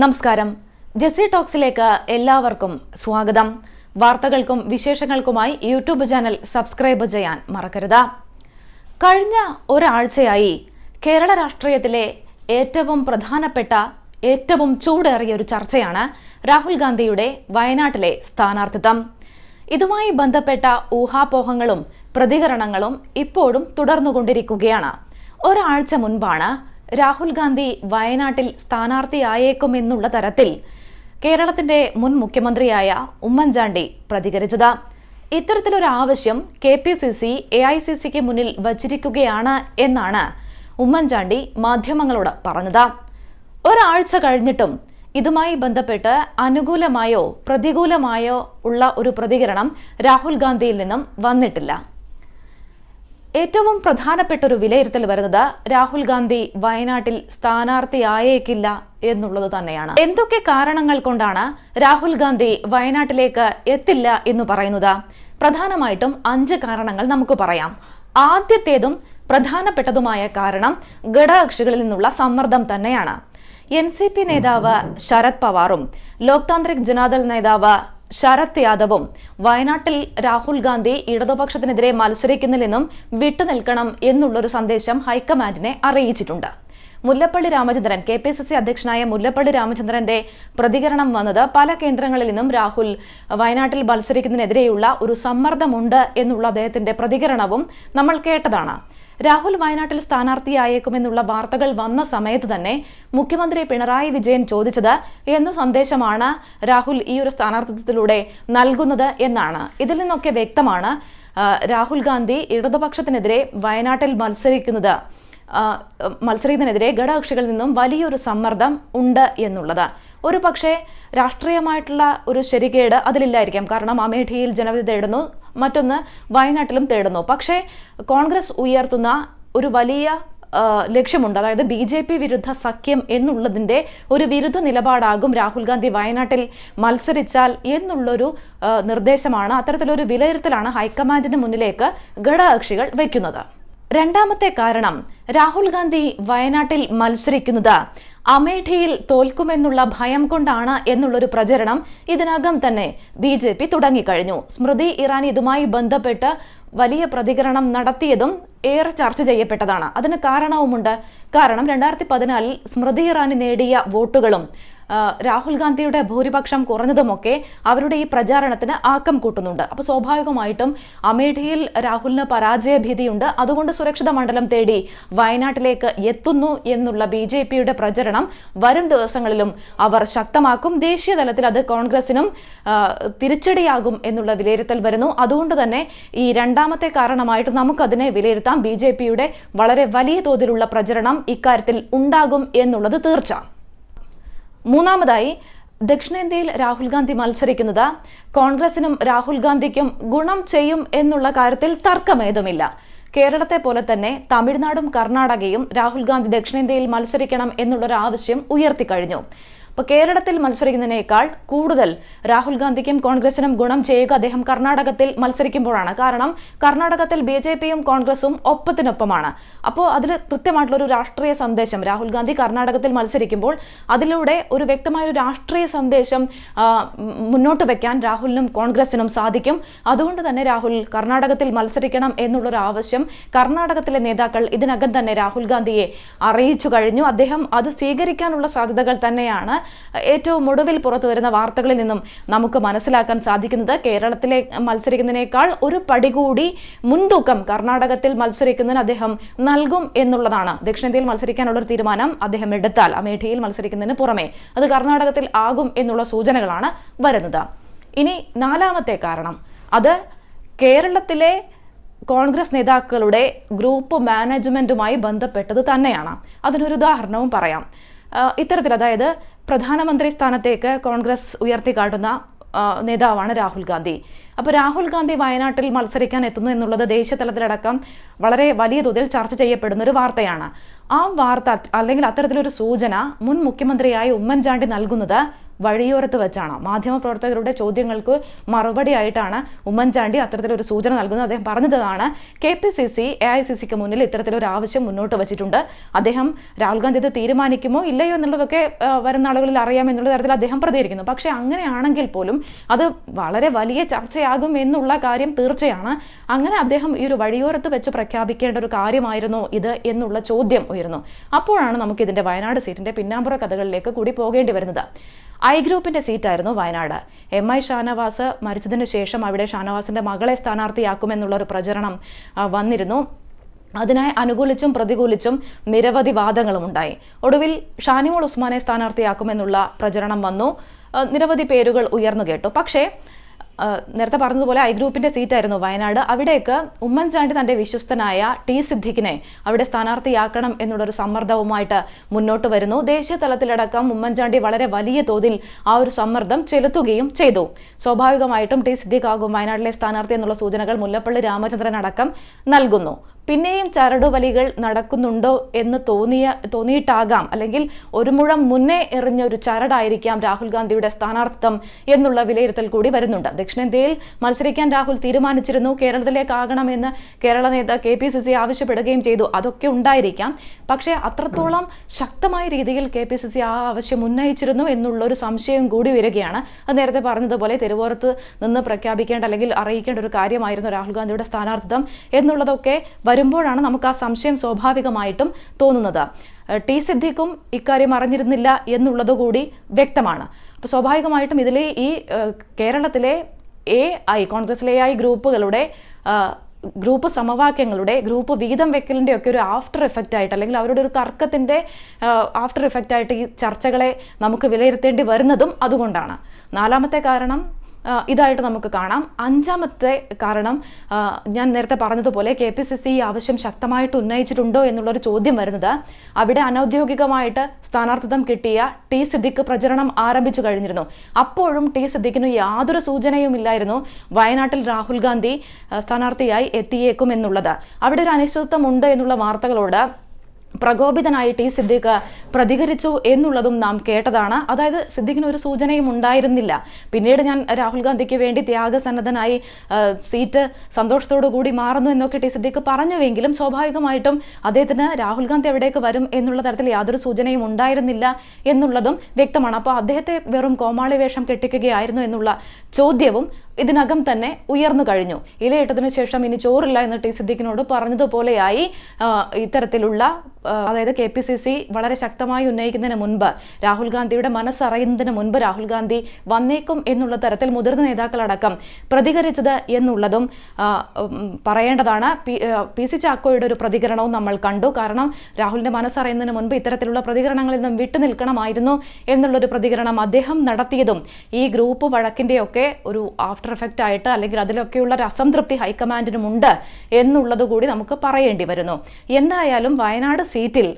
നമസ്കാരം. ജെസി ടോക്സിലേക്ക് എല്ലാവർക്കും സ്വാഗതം. വാർത്തകൾക്കും വിശേഷങ്ങൾക്കുമായി യൂട്യൂബ് ചാനൽ സബ്സ്ക്രൈബ് ചെയ്യാൻ മറക്കരുത്. കഴിഞ്ഞ ഒരാഴ്ചയായി കേരള രാഷ്ട്രീയത്തിലെ ഏറ്റവും പ്രധാനപ്പെട്ട ഏറ്റവും ചൂടേറിയ ഒരു ചർച്ചയാണ് രാഹുൽ ഗാന്ധിയുടെ വയനാട്ടിലെ സ്ഥാനാർത്ഥിത്വം. ഇതുമായി ബന്ധപ്പെട്ട ഊഹാപോഹങ്ങളും പ്രതികരണങ്ങളും ഇപ്പോഴും തുടർന്നുകൊണ്ടിരിക്കുകയാണ്. ഒരാഴ്ച മുൻപാണ് രാഹുൽ ഗാന്ധി വയനാട്ടിൽ സ്ഥാനാർത്ഥിയായേക്കുമെന്നുള്ള തരത്തിൽ കേരളത്തിന്റെ മുൻ മുഖ്യമന്ത്രിയായ ഉമ്മൻചാണ്ടി പ്രതികരിച്ചത്. ഇത്തരത്തിലൊരു ആവശ്യം K P C C A I C സിക്ക് മുന്നിൽ വച്ചിരിക്കുകയാണ് എന്നാണ് ഉമ്മൻചാണ്ടി മാധ്യമങ്ങളോട് പറഞ്ഞത്. ഒരാഴ്ച കഴിഞ്ഞിട്ടും ഇതുമായി ബന്ധപ്പെട്ട് അനുകൂലമായോ പ്രതികൂലമായോ ഉള്ള ഒരു പ്രതികരണം രാഹുൽ ഗാന്ധിയിൽ നിന്നും വന്നിട്ടില്ല. ഏറ്റവും പ്രധാനപ്പെട്ട ഒരു വിലയിരുത്തൽ വരുന്നത് രാഹുൽ ഗാന്ധി വയനാട്ടിൽ സ്ഥാനാർത്ഥിയായേക്കില്ല എന്നുള്ളത് തന്നെയാണ്. എന്തൊക്കെ കാരണങ്ങൾ കൊണ്ടാണ് രാഹുൽ ഗാന്ധി വയനാട്ടിലേക്ക് എത്തില്ല എന്ന് പറയുന്നത്? പ്രധാനമായിട്ടും അഞ്ച് കാരണങ്ങൾ നമുക്ക് പറയാം. ആദ്യത്തേതും പ്രധാനപ്പെട്ടതുമായ കാരണം ഘടകകക്ഷികളിൽ നിന്നുള്ള സമ്മർദ്ദം തന്നെയാണ്. എൻ സി പി നേതാവ് ശരത് പവാറും ലോക് താന്ത്രിക് ജനാദൾ നേതാവ് ശരത് യാദവും വയനാട്ടിൽ രാഹുൽ ഗാന്ധി ഇടതുപക്ഷത്തിനെതിരെ മത്സരിക്കുന്നില്ലെന്നും വിട്ടുനിൽക്കണം എന്നുള്ളൊരു സന്ദേശം ഹൈക്കമാൻഡിനെ അറിയിച്ചിട്ടുണ്ട്. Mullappally Ramachandran K P C C അധ്യക്ഷനായ മുല്ലപ്പള്ളി രാമചന്ദ്രന്റെ പ്രതികരണം വന്നത് പല കേന്ദ്രങ്ങളിൽ നിന്നും രാഹുൽ വയനാട്ടിൽ മത്സരിക്കുന്നതിനെതിരെയുള്ള ഒരു സമ്മർദ്ദമുണ്ട് എന്നുള്ള അദ്ദേഹത്തിന്റെ പ്രതികരണവും നമ്മൾ കേട്ടതാണ്. രാഹുൽ വയനാട്ടിൽ സ്ഥാനാർത്ഥിയായേക്കുമെന്നുള്ള വാർത്തകൾ വന്ന സമയത്ത് തന്നെ മുഖ്യമന്ത്രി പിണറായി വിജയൻ ചോദിച്ചത് എന്ന സന്ദേശമാണ് രാഹുൽ ഈ ഒരു സ്ഥാനാർത്ഥിത്വത്തിലൂടെ നൽകുന്നത് എന്നാണ്. ഇതിൽ നിന്നൊക്കെ വ്യക്തമാണ് രാഹുൽ ഗാന്ധി ഇടതുപക്ഷത്തിനെതിരെ വയനാട്ടിൽ മത്സരിക്കുന്നത് മത്സരിക്കുന്നതിനെതിരെ ഘടകകക്ഷികളിൽ നിന്നും വലിയൊരു സമ്മർദ്ദം ഉണ്ട് എന്നുള്ളത്. ഒരു പക്ഷേ രാഷ്ട്രീയമായിട്ടുള്ള ഒരു ശരികേട് അതിലില്ലായിരിക്കാം. കാരണം അമേഠിയിൽ ജനവിധി തേടുന്നു മറ്റൊന്ന് വയനാട്ടിലും തേടുന്നു. പക്ഷേ കോൺഗ്രസ് ഉയർത്തുന്ന ഒരു വലിയ ലക്ഷ്യമുണ്ട്. അതായത് ബി ജെ പി വിരുദ്ധ സഖ്യം എന്നുള്ളതിന്റെ ഒരു വിരുദ്ധ നിലപാടാകും രാഹുൽ ഗാന്ധി വയനാട്ടിൽ മത്സരിച്ചാൽ എന്നുള്ളൊരു നിർദ്ദേശമാണ്. അത്തരത്തിലൊരു വിലയിരുത്തലാണ് ഹൈക്കമാൻഡിന് മുന്നിലേക്ക് ഘടകകക്ഷികൾ വയ്ക്കുന്നത്. രണ്ടാമത്തെ കാരണം രാഹുൽ ഗാന്ധി വയനാട്ടിൽ മത്സരിക്കുന്നത്. അമേഠിയിൽ തോൽക്കുമെന്നുള്ള ഭയം കൊണ്ടാണ് എന്നുള്ളൊരു പ്രചരണം ഇതിനകം തന്നെ ബി ജെ പി തുടങ്ങിക്കഴിഞ്ഞു. സ്മൃതി ഇറാനി ഇതുമായി ബന്ധപ്പെട്ട് വലിയ പ്രതികരണം നടത്തിയതും ഏറെ ചർച്ച ചെയ്യപ്പെട്ടതാണ്. അതിന് കാരണവുമുണ്ട്. കാരണം രണ്ടായിരത്തി പതിനാലിൽ സ്മൃതി ഇറാനി നേടിയ വോട്ടുകളും രാഹുൽ ഗാന്ധിയുടെ ഭൂരിപക്ഷം കുറഞ്ഞതുമൊക്കെ അവരുടെ ഈ പ്രചാരണത്തിന് ആക്കം കൂട്ടുന്നുണ്ട്. അപ്പോൾ സ്വാഭാവികമായിട്ടും അമേഠിയിൽ രാഹുലിന് പരാജയ ഭീതിയുണ്ട് അതുകൊണ്ട് സുരക്ഷിത മണ്ഡലം തേടി വയനാട്ടിലേക്ക് എത്തുന്നു എന്നുള്ള ബി ജെ പിയുടെ പ്രചരണം വരും ദിവസങ്ങളിലും അവർ ശക്തമാക്കും. ദേശീയ തലത്തിൽ അത് കോൺഗ്രസിനും തിരിച്ചടിയാകും എന്നുള്ള വിലയിരുത്തൽ വരുന്നു. അതുകൊണ്ട് തന്നെ ഈ രണ്ടാമത്തെ കാരണമായിട്ട് നമുക്കതിനെ വിലയിരുത്താം. ബി വളരെ വലിയ തോതിലുള്ള പ്രചരണം ഇക്കാര്യത്തിൽ ഉണ്ടാകും എന്നുള്ളത് തീർച്ച. മൂന്നാമതായി ദക്ഷിണേന്ത്യയിൽ രാഹുൽ ഗാന്ധി മത്സരിക്കുന്നത്. കോൺഗ്രസിനും രാഹുൽ ഗാന്ധിക്കും ഗുണം ചെയ്യും എന്നുള്ള കാര്യത്തിൽ തർക്കമേതുമില്ല. കേരളത്തെ പോലെ തന്നെ തമിഴ്നാടും കർണാടകയും രാഹുൽ ഗാന്ധി ദക്ഷിണേന്ത്യയിൽ മത്സരിക്കണം എന്നുള്ളൊരു ആവശ്യം ഉയർത്തിക്കഴിഞ്ഞു. അപ്പോൾ കേരളത്തിൽ മത്സരിക്കുന്നതിനേക്കാൾ കൂടുതൽ രാഹുൽ ഗാന്ധിക്കും കോൺഗ്രസിനും ഗുണം ചെയ്യുക അദ്ദേഹം കർണാടകത്തിൽ മത്സരിക്കുമ്പോഴാണ്. കാരണം കർണാടകത്തിൽ ബി ജെ പിയും കോൺഗ്രസും ഒപ്പത്തിനൊപ്പമാണ്. അപ്പോൾ അതിൽ കൃത്യമായിട്ടുള്ള ഒരു രാഷ്ട്രീയ സന്ദേശം രാഹുൽ ഗാന്ധി കർണാടകത്തിൽ മത്സരിക്കുമ്പോൾ അതിലൂടെ ഒരു വ്യക്തമായ ഒരു രാഷ്ട്രീയ സന്ദേശം മുന്നോട്ട് വെക്കാൻ രാഹുലിനും കോൺഗ്രസിനും സാധിക്കും. അതുകൊണ്ട് തന്നെ രാഹുൽ കർണാടകത്തിൽ മത്സരിക്കണം എന്നുള്ളൊരു ആവശ്യം കർണാടകത്തിലെ നേതാക്കൾ ഇതിനകം തന്നെ രാഹുൽ ഗാന്ധിയെ അറിയിച്ചു കഴിഞ്ഞു. അദ്ദേഹം അത് സ്വീകരിക്കാനുള്ള സാധ്യതകൾ തന്നെയാണ്. ഏറ്റവും ഒടുവിൽ പുറത്തു വരുന്ന വാർത്തകളിൽ നിന്നും നമുക്ക് മനസ്സിലാക്കാൻ സാധിക്കുന്നത് കേരളത്തിലെ മത്സരിക്കുന്നതിനേക്കാൾ ഒരു പടി കൂടി മുൻതൂക്കം കർണാടകത്തിൽ മത്സരിക്കുന്നതിന് അദ്ദേഹം നൽകും എന്നുള്ളതാണ്. ദക്ഷിണേന്ത്യയിൽ മത്സരിക്കാനുള്ള ഒരു തീരുമാനം അദ്ദേഹം എടുത്താൽ അമേഠിയിൽ മത്സരിക്കുന്നതിന് പുറമെ അത് കർണാടകത്തിൽ ആകും എന്നുള്ള സൂചനകളാണ് വരുന്നത്. ഇനി നാലാമത്തെ കാരണം. അത് കേരളത്തിലെ കോൺഗ്രസ് നേതാക്കളുടെ ഗ്രൂപ്പ് മാനേജ്മെന്റുമായി ബന്ധപ്പെട്ടത് തന്നെയാണ്. അതിനൊരു ഉദാഹരണവും പറയാം. ഇത്തരത്തിൽ അതായത് പ്രധാനമന്ത്രി സ്ഥാനത്തേക്ക് കോൺഗ്രസ് ഉയർത്തിക്കാട്ടുന്ന നേതാവാണ് രാഹുൽ ഗാന്ധി. അപ്പോൾ രാഹുൽ ഗാന്ധി വയനാട്ടിൽ മത്സരിക്കാൻ എത്തുന്നു എന്നുള്ളത് ദേശീയതലത്തിലടക്കം വളരെ വലിയ തോതിൽ ചർച്ച ചെയ്യപ്പെടുന്ന ഒരു വാർത്തയാണ്. ആ വാർത്ത അല്ലെങ്കിൽ അത്തരത്തിലൊരു സൂചന മുൻ മുഖ്യമന്ത്രിയായ ഉമ്മൻചാണ്ടി നൽകുന്നത് വഴിയോരത്ത് വെച്ചാണ്. മാധ്യമപ്രവർത്തകരുടെ ചോദ്യങ്ങൾക്ക് മറുപടി ആയിട്ടാണ് ഉമ്മൻചാണ്ടി അത്തരത്തിലൊരു സൂചന നൽകുന്നത്. അദ്ദേഹം പറഞ്ഞതാണ് K P C C A I C സിക്ക് മുന്നിൽ ഇത്തരത്തിലൊരു ആവശ്യം മുന്നോട്ട് വച്ചിട്ടുണ്ട്. അദ്ദേഹം രാഹുൽ ഗാന്ധി ഇത് തീരുമാനിക്കുമോ ഇല്ലയോ എന്നുള്ളതൊക്കെ വരുന്ന ആളുകളിൽ അറിയാം എന്നുള്ള തരത്തിൽ അദ്ദേഹം പ്രതികരിക്കുന്നു. പക്ഷേ അങ്ങനെയാണെങ്കിൽ പോലും അത് വളരെ വലിയ ചർച്ചയാകും എന്നുള്ള കാര്യം തീർച്ചയാണ്. അങ്ങനെ അദ്ദേഹം ഈ ഒരു വഴിയോരത്ത് വെച്ച് പ്രഖ്യാപിക്കേണ്ട ഒരു കാര്യമായിരുന്നോ ഇത് എന്നുള്ള ചോദ്യം ഉയർന്നു അപ്പോഴാണ് നമുക്ക് ഇതിന്റെ വയനാട് സീറ്റിന്റെ പിന്നാമ്പുറ കഥകളിലേക്ക് കൂടി പോകേണ്ടി വരുന്നത്. ഐ ഗ്രൂപ്പിന്റെ സീറ്റായിരുന്നു വയനാട്. എം ഐ ഷാനവാസ് മരിച്ചതിന് ശേഷം അവിടെ ഷാനവാസിന്റെ മകളെ സ്ഥാനാർത്ഥിയാക്കുമെന്നുള്ള ഒരു പ്രചരണം വന്നിരുന്നു. അതിനായി അനുകൂലിച്ചും പ്രതികൂലിച്ചും നിരവധി വാദങ്ങളും ഉണ്ടായി. ഒടുവിൽ ഷാനിമോൾ ഉസ്മാനെ സ്ഥാനാർത്ഥിയാക്കുമെന്നുള്ള പ്രചരണം വന്നു. നിരവധി പേരുകൾ ഉയർന്നു കേട്ടു. പക്ഷേ നേരത്തെ പറഞ്ഞതുപോലെ ഐ ഗ്രൂപ്പിന്റെ സീറ്റായിരുന്നു വയനാട്. അവിടേക്ക് ഉമ്മൻചാണ്ടി തന്റെ വിശ്വസ്തനായ ടി സിദ്ദിഖിനെ അവിടെ സ്ഥാനാർത്ഥിയാക്കണം എന്നുള്ളൊരു സമ്മർദ്ദവുമായിട്ട് മുന്നോട്ട് വരുന്നു. ദേശീയ തലത്തിലടക്കം ഉമ്മൻചാണ്ടി വളരെ വലിയ തോതിൽ ആ ഒരു സമ്മർദ്ദം ചെലുത്തുകയും ചെയ്തു. സ്വാഭാവികമായിട്ടും ടി സിദ്ദിഖ് ആകും വയനാട്ടിലെ സ്ഥാനാർത്ഥി എന്നുള്ള സൂചനകൾ മുല്ലപ്പള്ളി രാമചന്ദ്രൻ അടക്കം നൽകുന്നു. പിന്നെയും ചരടുവലികൾ നടക്കുന്നുണ്ടോ എന്ന് തോന്നിയ തോന്നിയിട്ടാകാം. അല്ലെങ്കിൽ ഒരു മുഴം മുന്നേ എറിഞ്ഞ ഒരു ചരടായിരിക്കാം രാഹുൽ ഗാന്ധിയുടെ സ്ഥാനാർത്ഥിത്വം എന്നുള്ള വിലയിരുത്തൽ കൂടി വരുന്നുണ്ട്. ദക്ഷിണേന്ത്യയിൽ മത്സരിക്കാൻ രാഹുൽ തീരുമാനിച്ചിരുന്നു. കേരളത്തിലേക്കാകണമെന്ന് കേരള നേതാ കെ പി സി സി ആവശ്യപ്പെടുകയും ചെയ്തു. അതൊക്കെ ഉണ്ടായിരിക്കാം. പക്ഷേ അത്രത്തോളം ശക്തമായ രീതിയിൽ കെ പി സി സി ആ ആവശ്യം ഉന്നയിച്ചിരുന്നു എന്നുള്ളൊരു സംശയം കൂടി വരികയാണ്. അത് നേരത്തെ പറഞ്ഞതുപോലെ തെരുവോറത്ത് നിന്ന് പ്രഖ്യാപിക്കേണ്ട അല്ലെങ്കിൽ അറിയിക്കേണ്ട ഒരു കാര്യമായിരുന്നു രാഹുൽ ഗാന്ധിയുടെ സ്ഥാനാർത്ഥിത്വം. എന്നുള്ളതൊക്കെ വരുമ്പോഴാണ് നമുക്ക് ആ സംശയം സ്വാഭാവികമായിട്ടും തോന്നുന്നത്. ടി സിദ്ദീഖും ഇക്കാര്യം അറിഞ്ഞിരുന്നില്ല എന്നുള്ളത് കൂടി വ്യക്തമാണ്. അപ്പോൾ സ്വാഭാവികമായിട്ടും ഇതിലെ ഈ കേരളത്തിലെ എ ഐ കോൺഗ്രസിലെ ഐ ഗ്രൂപ്പുകളുടെ ഗ്രൂപ്പ് സമവാക്യങ്ങളുടെ ഗ്രൂപ്പ് വീതം വെക്കലിന്റെ ഒക്കെ ഒരു ആഫ്റ്റർ എഫക്റ്റ് ആയിട്ട് അല്ലെങ്കിൽ അവരുടെ ഒരു തർക്കത്തിന്റെ ആഫ്റ്റർ എഫക്റ്റ് ആയിട്ട് ഈ ചർച്ചകളെ നമുക്ക് വിലയിരുത്തേണ്ടി വരുന്നതും അതുകൊണ്ടാണ്. നാലാമത്തെ കാരണം ഇതായിട്ട് നമുക്ക് കാണാം. അഞ്ചാമത്തെ കാരണം ഞാൻ നേരത്തെ പറഞ്ഞതുപോലെ കെ പി സി സി ഈ ആവശ്യം ശക്തമായിട്ട് ഉന്നയിച്ചിട്ടുണ്ടോ എന്നുള്ളൊരു ചോദ്യം വരുന്നത്. അവിടെ അനൗദ്യോഗികമായിട്ട് സ്ഥാനാർത്ഥിത്വം കിട്ടിയ ടി സിദ്ദിഖ് പ്രചരണം ആരംഭിച്ചു കഴിഞ്ഞിരുന്നു. അപ്പോഴും ടി സിദ്ദിഖിന് യാതൊരു സൂചനയും ഇല്ലായിരുന്നു വയനാട്ടിൽ രാഹുൽ ഗാന്ധി സ്ഥാനാർത്ഥിയായി എത്തിയേക്കും എന്നുള്ളത്. അവിടെ ഒരു അനിശ്ചിതത്വം ഉണ്ട് എന്നുള്ള വാർത്തകളോട് പ്രകോപിതനായി ടി സിദ്ദീഖ് പ്രതികരിച്ചു എന്നുള്ളതും നാം കേട്ടതാണ്. അതായത് സിദ്ദീഖിന് ഒരു സൂചനയും ഉണ്ടായിരുന്നില്ല. പിന്നീട് ഞാൻ രാഹുൽ ഗാന്ധിക്ക് വേണ്ടി ത്യാഗസന്നദ്ധനായി സീറ്റ് സന്തോഷത്തോടു കൂടി മാറുന്നു എന്നൊക്കെ ടി സിദ്ദീഖ് പറഞ്ഞുവെങ്കിലും സ്വാഭാവികമായിട്ടും അദ്ദേഹത്തിന് രാഹുൽ ഗാന്ധി എവിടേക്ക് വരും എന്നുള്ള തരത്തിൽ യാതൊരു സൂചനയും ഉണ്ടായിരുന്നില്ല എന്നുള്ളതും വ്യക്തമാണ്. അപ്പോൾ അദ്ദേഹത്തെ വെറും കോമാളി വേഷം കെട്ടിക്കുകയായിരുന്നു എന്നുള്ള ചോദ്യവും ഇതിനകം തന്നെ ഉയർന്നു കഴിഞ്ഞു. ഇലയിട്ടതിനു ശേഷം ഇനി ചോറില്ല എന്ന് ടി സിദ്ദീഖിനോട് പറഞ്ഞതുപോലെയായി ഇത്തരത്തിലുള്ള അതായത് കെ പി സി സി വളരെ ശക്തമായി ഉന്നയിക്കുന്നതിന് മുൻപ് രാഹുൽ ഗാന്ധിയുടെ മനസ്സറിയുന്നതിന് മുൻപ് രാഹുൽ ഗാന്ധി വന്നേക്കും എന്നുള്ള തരത്തിൽ മുതിർന്ന നേതാക്കളടക്കം പ്രതികരിച്ചത് എന്നുള്ളതും പറയേണ്ടതാണ്. പി സി ചാക്കോയുടെ ഒരു പ്രതികരണവും നമ്മൾ കണ്ടു. കാരണം രാഹുലിന്റെ മനസ്സറിയുന്നതിന് മുൻപ് ഇത്തരത്തിലുള്ള പ്രതികരണങ്ങളിൽ നിന്നും വിട്ടു നിൽക്കണമായിരുന്നു എന്നുള്ളൊരു പ്രതികരണം അദ്ദേഹം നടത്തിയതും ഈ ഗ്രൂപ്പ് വഴക്കിന്റെയൊക്കെ ഒരു ആഫ്റ്റർ എഫക്റ്റ് ആയിട്ട് അല്ലെങ്കിൽ അതിലൊക്കെയുള്ള ഒരു അസംതൃപ്തി ഹൈക്കമാൻഡിനുമുണ്ട് എന്നുള്ളത് കൂടി നമുക്ക് പറയേണ്ടി വരുന്നു. എന്തായാലും വയനാട് സീറ്റിൽ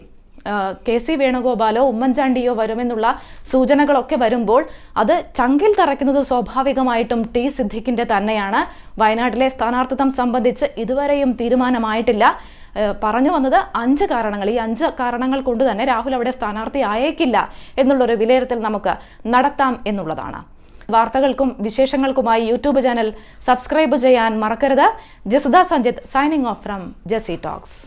കെ സി വേണുഗോപാലോ ഉമ്മൻചാണ്ടിയോ വരുമെന്നുള്ള സൂചനകളൊക്കെ വരുമ്പോൾ അത് ചങ്കിൽ തറയ്ക്കുന്നത് സ്വാഭാവികമായിട്ടും ടി സിദ്ദിഖിന്റെ തന്നെയാണ്. വയനാട്ടിലെ സ്ഥാനാർത്ഥിത്വം സംബന്ധിച്ച് ഇതുവരെയും തീരുമാനമായിട്ടില്ല. പറഞ്ഞു വന്നത് അഞ്ച് കാരണങ്ങൾ. ഈ അഞ്ച് കാരണങ്ങൾ കൊണ്ട് തന്നെ രാഹുൽ അവിടെ സ്ഥാനാർത്ഥി ആയേക്കില്ല എന്നുള്ളൊരു വിലയിരുത്തൽ നമുക്ക് നടത്താം എന്നുള്ളതാണ്. വാർത്തകൾക്കും വിശേഷങ്ങൾക്കുമായി യൂട്യൂബ് ചാനൽ സബ്സ്ക്രൈബ് ചെയ്യാൻ മറക്കരുത്. ജസദ Sanjith signing off from JC talks.